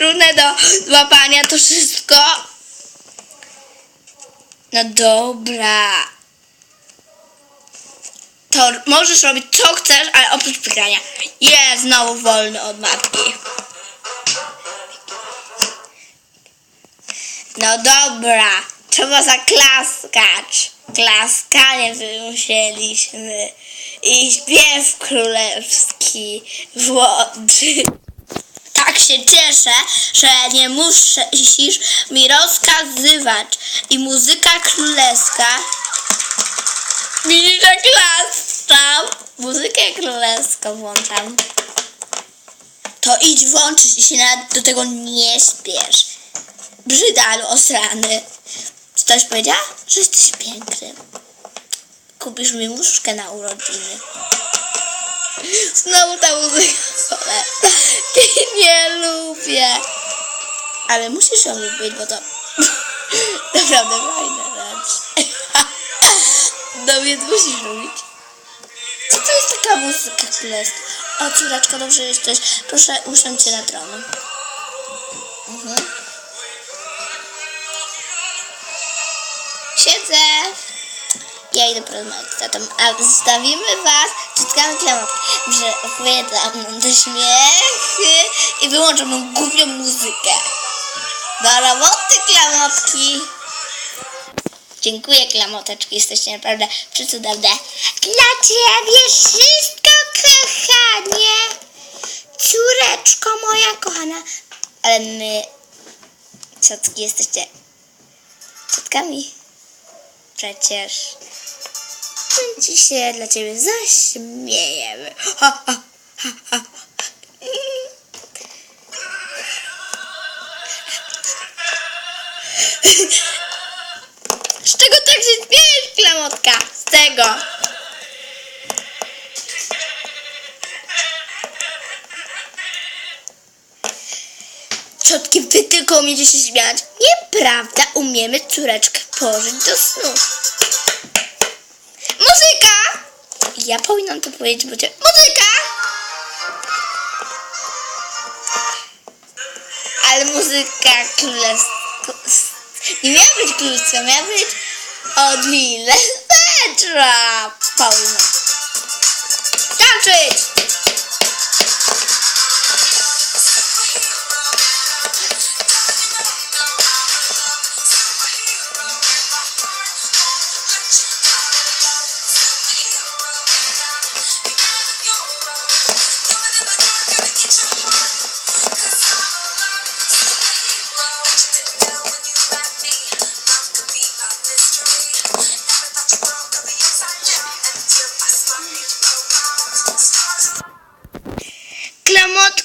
trudne do złapania to wszystko. No dobra. To możesz robić co chcesz, ale oprócz wygrania. Jest znowu wolny od matki. No dobra, trzeba zaklaskać. Klaskanie wymyśliliśmy. I śpiew królewski włączy. Się cieszę, że nie musisz mi rozkazywać. I muzyka królewska. Widzisz, jak klaskam? Muzykę królewską włączam. To idź włączyć i się nawet do tego nie śpiesz. Brzydalu osrany. Czy ktoś powiedział, że jesteś piękny? Kupisz mi muszkę na urodziny. Znowu ta muzyka. Nie lubię. Ale musisz ją lubić, bo to naprawdę fajna rzecz. No więc musisz lubić. Co to jest taka muzyka królewska? O córeczko, dobrze jesteś. Proszę usiądź się na tronu. Mhm. Siedzę. Ja idę porozmawiać z tatą, a zostawimy was czytkami klamotki, że opowiadam nam te śmiechy i wyłączam tą głupią muzykę. Do roboty klamotki. Dziękuję klamoteczki, jesteście naprawdę przecudowne. Dla ciebie wszystko, kochanie. Córeczko moja kochana. Ale my, ciotki, jesteście ciotkami. Przecież my ci się dla ciebie zaśmiejemy. Z czego tak się śmiejesz, klamotka? Z tego. Tylko umiecie się śmiać. Nieprawda, umiemy córeczkę położyć do snu. Muzyka! Ja powinnam to powiedzieć, bo cię... Muzyka! Ale muzyka królewska... Nie miała być królewska, miała być od Lille Petra. Paulina. Tańczyć!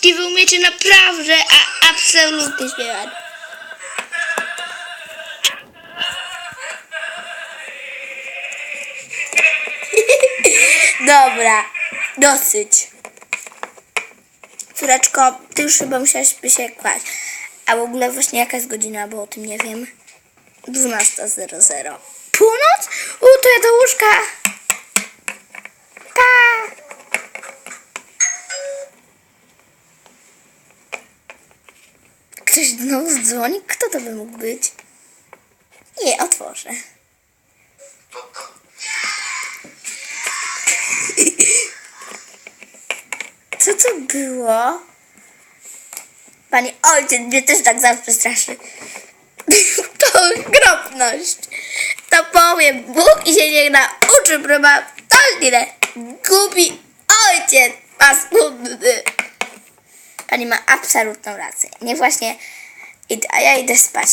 Klamotki, wy umiecie naprawdę, a absolutnie śpiewać. Dobra, dosyć. Córeczko, ty już chyba musiałaś się kłaść. A w ogóle właśnie jaka jest godzina, bo o tym nie wiem. 12.00. Północ? U, to ja do łóżka. Pa! Znowu dzwoni? Kto to by mógł być? Nie, otworzę. Co to było? Pani ojciec mnie też tak zawsze straszy. To okropność. To powiem Bóg i się niech nauczy próba to ile gubi ojciec paskudny. Pani ma absolutną rację. Nie właśnie a ja idę spać.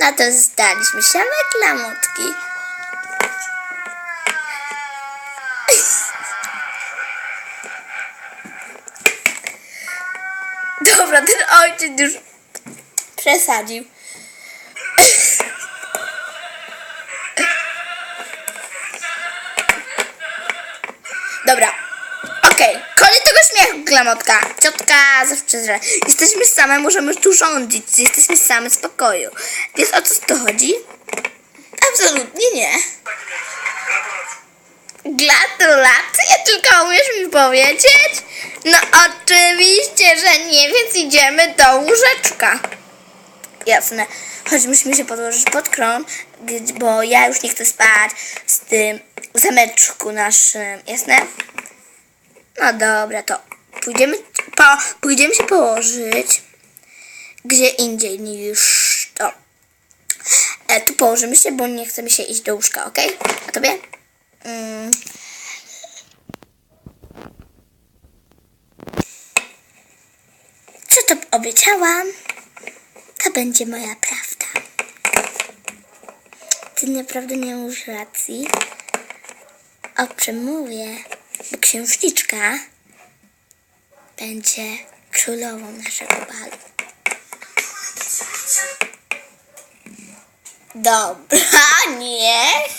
No to zdaliśmy się reklamotki. Dobra, ten ojciec już przesadził. Dobra. Okej, śmiechu, klamotka. Ciotka zawsze zra. Jesteśmy same, możemy tu rządzić. Jesteśmy same w spokoju. Wiesz o co tu chodzi? Absolutnie nie. Gratulacje, tylko umiesz mi powiedzieć? No oczywiście, że nie, więc idziemy do łóżeczka. Jasne. Choć musimy się podłożyć pod gdzie- bo ja już nie chcę spać z tym zameczku naszym. Jasne? No dobra, to pójdziemy, po, pójdziemy się położyć gdzie indziej niż to. E, tu położymy się, bo nie chcemy się iść do łóżka, ok? A tobie? Mm. Co to obiecałam? To będzie moja prawda. Ty naprawdę nie masz racji. Owszem, mówię, bo księżniczka będzie królową naszego balu. Dobra, niech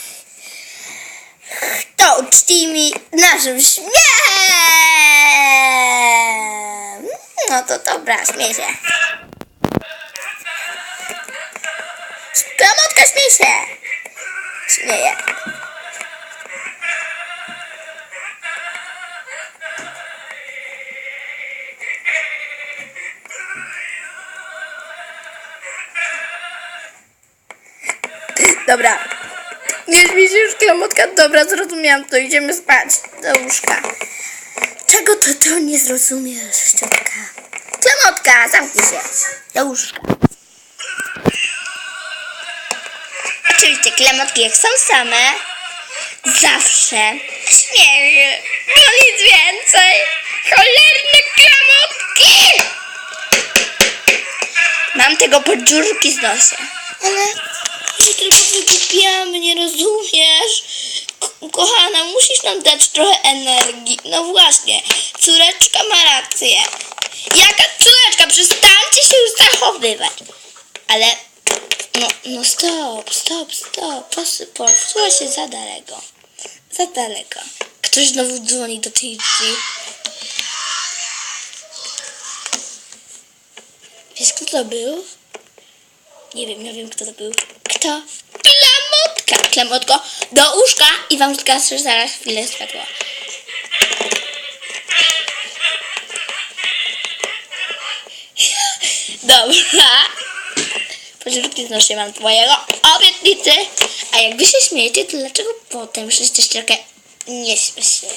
to uczci naszym śmiechem. No to dobra, śmiej się. Klamotka śmiej się. Klamotka. Dobra, zrozumiałam to. Idziemy spać do łóżka. Czego to to nie zrozumiesz, ciotka? Klamotka, zamknij się. Do łóżka. Oczywiście klamotki jak są same, zawsze śmieje. No nic więcej. Cholerne klamotki! Mam tego pod dziurki z nosa. Ale my tylko wygłupiamy, nie rozumiesz? Ko- kochana, musisz nam dać trochę energii. No właśnie, córeczka ma rację. Jaka córeczka? Przestańcie się już zachowywać. Ale, no, no stop, stop, stop. Posy, poszła się za daleko. Za daleko. Ktoś znowu dzwoni do tej drzwi. Wiesz, kto to był? Nie wiem, nie wiem kto to był. Kto? Klamotko, do łóżka i wam zgaszę zaraz chwilę światło. Dobra. Pożyczki znoszę mam twojego obietnicy. A jak wy się śmiejecie, to dlaczego potem wszyscy szczerkę nie śmiecie?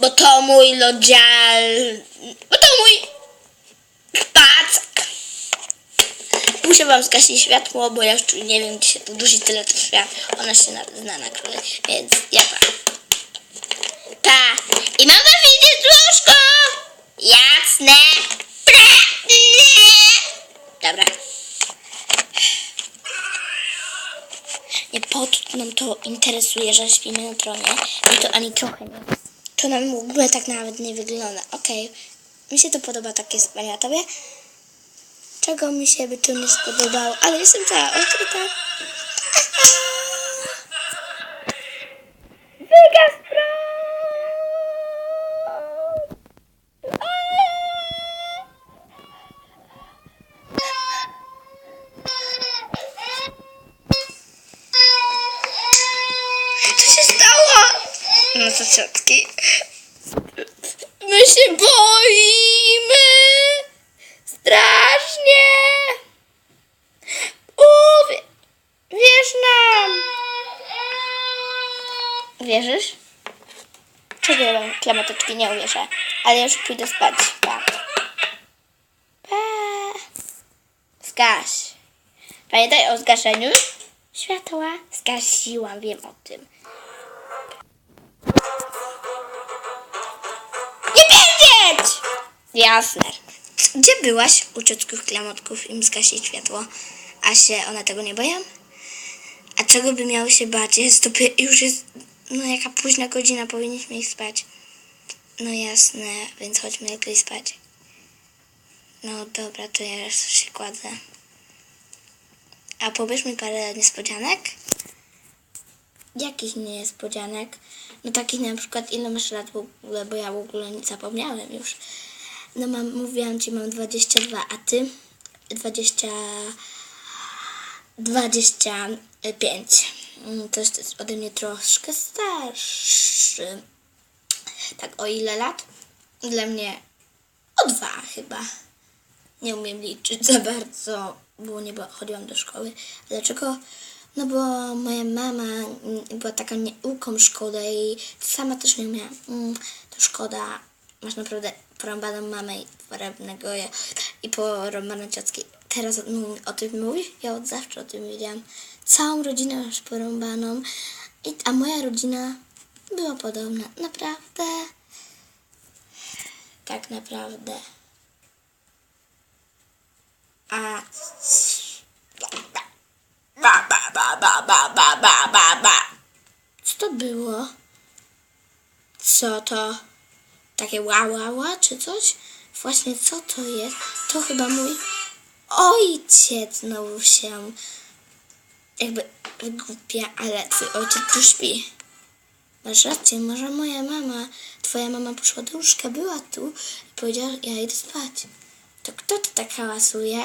Bo to mój lodzial... Bo to mój... Muszę wam zgasić światło, bo ja już nie wiem, gdzie się tu dusi tyle to świat. Ona się na, zna na króle, więc ja pa. Pa. I mama widzieć łóżko. Jasne. Prawne. Dobra. Nie po to nam to interesuje, że śpimy na tronie. Mi to ani trochę nie. To nam w ogóle tak nawet nie wygląda. Okej. Mi się to podoba takie spanie. A tobie? Czego mi się by tu nie spodobało, ale jestem cała odkryta. Wygas Co się stało? No to ciotki. My się boimy. Strasznie! Uwie... Wierz nam! Wierzysz? Czego klamoteczki nie uwierzę? Ale już pójdę spać. Pa. Pa. Zgaś. Pamiętaj o zgaszeniu światła. Zgasiłam, wiem o tym. Nie wiedzieć! Jasne. Gdzie byłaś u ciotków klamotków im zgasić światło? A się one tego nie boją? A czego by miały się bać? Jest to już jest, no jaka późna godzina, powinniśmy ich spać. No jasne, więc chodźmy lepiej spać. No dobra, to ja już się kładę. A powiesz mi parę niespodzianek? Jakich niespodzianek? No takich na przykład ile masz lat w ogóle, bo ja w ogóle nie zapomniałem już. No mam, mówiłam ci, mam 22, a ty? 20... 25. mm, to jest ode mnie troszkę starszy. Tak o ile lat? Dla mnie o dwa chyba. Nie umiem liczyć za bardzo, bo nie chodziłam do szkoły. Dlaczego? No bo moja mama była taka nieuką szkodę i sama też nie umiała. Mm, to szkoda. Masz naprawdę porąbaną mamę i porębnego ja i porąbane ciotki. Teraz o tym mówisz? Ja od zawsze o tym wiedziałam. Całą rodzinę masz porąbaną, i, a moja rodzina była podobna. Naprawdę. Tak naprawdę. A. Ba, ba, ba, ba, ba, ba, ba, ba, ba. Co to było? Co to? Takie ła, ła, ła, czy coś? Właśnie co to jest? To chyba mój ojciec znowu się jakby wygłupia, ale twój ojciec tu śpi. Masz rację, może moja mama, twoja mama poszła do łóżka, była tu i powiedziała, ja idę spać. To kto to tak hałasuje?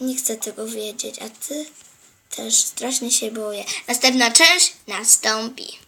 Nie chcę tego wiedzieć, a ty też strasznie się boję. Następna część nastąpi.